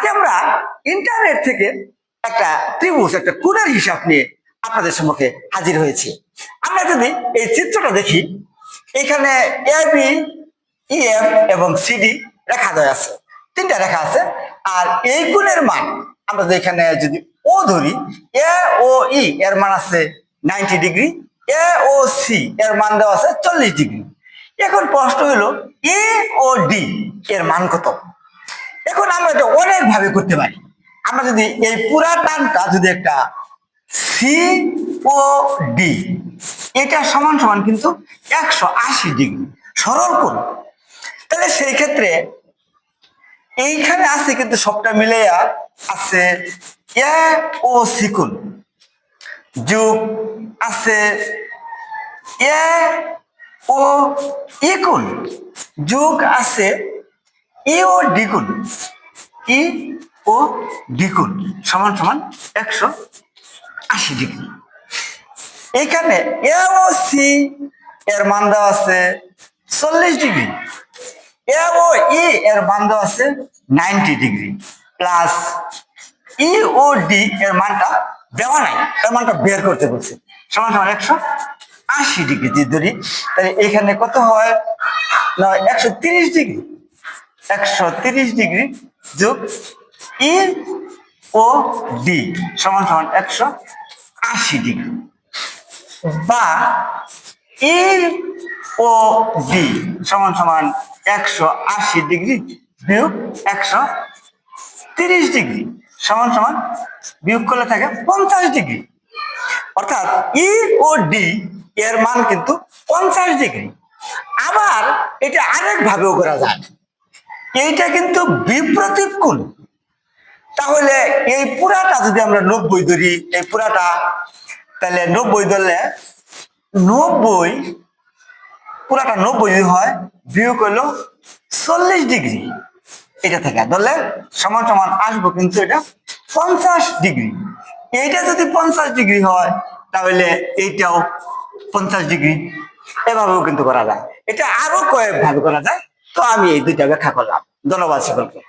আজকে আমরা ইন্টারনেট থেকে একটা ত্রিভুজ, একটা কোণের হিসাব নিয়ে আপনাদের সম্মুখে হাজির হয়েছি। আমরা যদি এই চিত্রটা দেখি, এখানে এ বি ইএফ এবং সিডি রেখা দেওয়া আছে। তিনটা রেখা আছে। আর এই কোণের মান আমরা যদি এখানে যদি ও ধরি এ ও ই এর মান আছে ninety degree A O C এর মান দেওয়া আছে চল্লিশ ডিগ্রি এখন প্রশ্ন হলো এ ও ডি এর মান কত? এখন আমরা এটা অনেক ভাবে করতে পারি। আমরা যদি এই পুরা টানটা যদি একটা সি ও ডি এটা সমান সমান কিন্তু একশো আশি ডিগ্রি। সরল কোণ। তাহলে সেই ক্ষেত্রে এইখানে আছে কিন্তু সবটা মিলে আছে ও সিকুন যুগ আছে ও ইকুন যুগ আছে ই ও দ্বিগুণ ই ও দ্বিগুণ সমান সমান একশো আশি ডিগ্রি। এখানে এ ও সি, এর মান দেওয়া আছে চল্লিশ ডিগ্রি। এ ও ই, এর মান দেওয়া আছে ninety degree. Plus E O D, এর মানটা দেওয়া নাই এর মানটা বের করতে বলছে। সমান সমান একশো আশি ডিগ্রি, যদি ধরি, তাহলে এখানে কত হয়? না, একশো তিরিশ ডিগ্রি। একশো তিরিশ ডিগ্রি যোগ ই ও ডি সমান সমান একশো আশি ডিগ্রি। বা ই ও ডি সমান সমান একশো আশি ডিগ্রি বিয়োগ একশো তিরিশ ডিগ্রি সমান সমান বিয়োগ করলে থাকে পঞ্চাশ ডিগ্রি। অর্থাৎ ই ও ডি এর মান কিন্তু পঞ্চাশ ডিগ্রি। আবার এটা আরেক ভাবেও করা যায়। এইটা কিন্তু বিপ্রতীপ কোণ তাহলে এই পুরাটা যদি আমরা নব্বই ধরি, এই পুরাটা, তাহলে নব্বই ধরলে নব্বই, পুরাটা নব্বই যদি হয় বিয়োগ হলো চল্লিশ ডিগ্রি। এটা থেকে ধরলে সমান সমান আসব কিন্তু এটা পঞ্চাশ ডিগ্রি। এইটা যদি পঞ্চাশ ডিগ্রি হয়, তাহলে এইটাও পঞ্চাশ ডিগ্রি। এভাবেও কিন্তু করা যায়। এটা আরও কয়েক ভাবে করা যায়। তো আমি এই দুইটা ব্যাখ্যা করলাম। ধন্যবাদ সকলকে।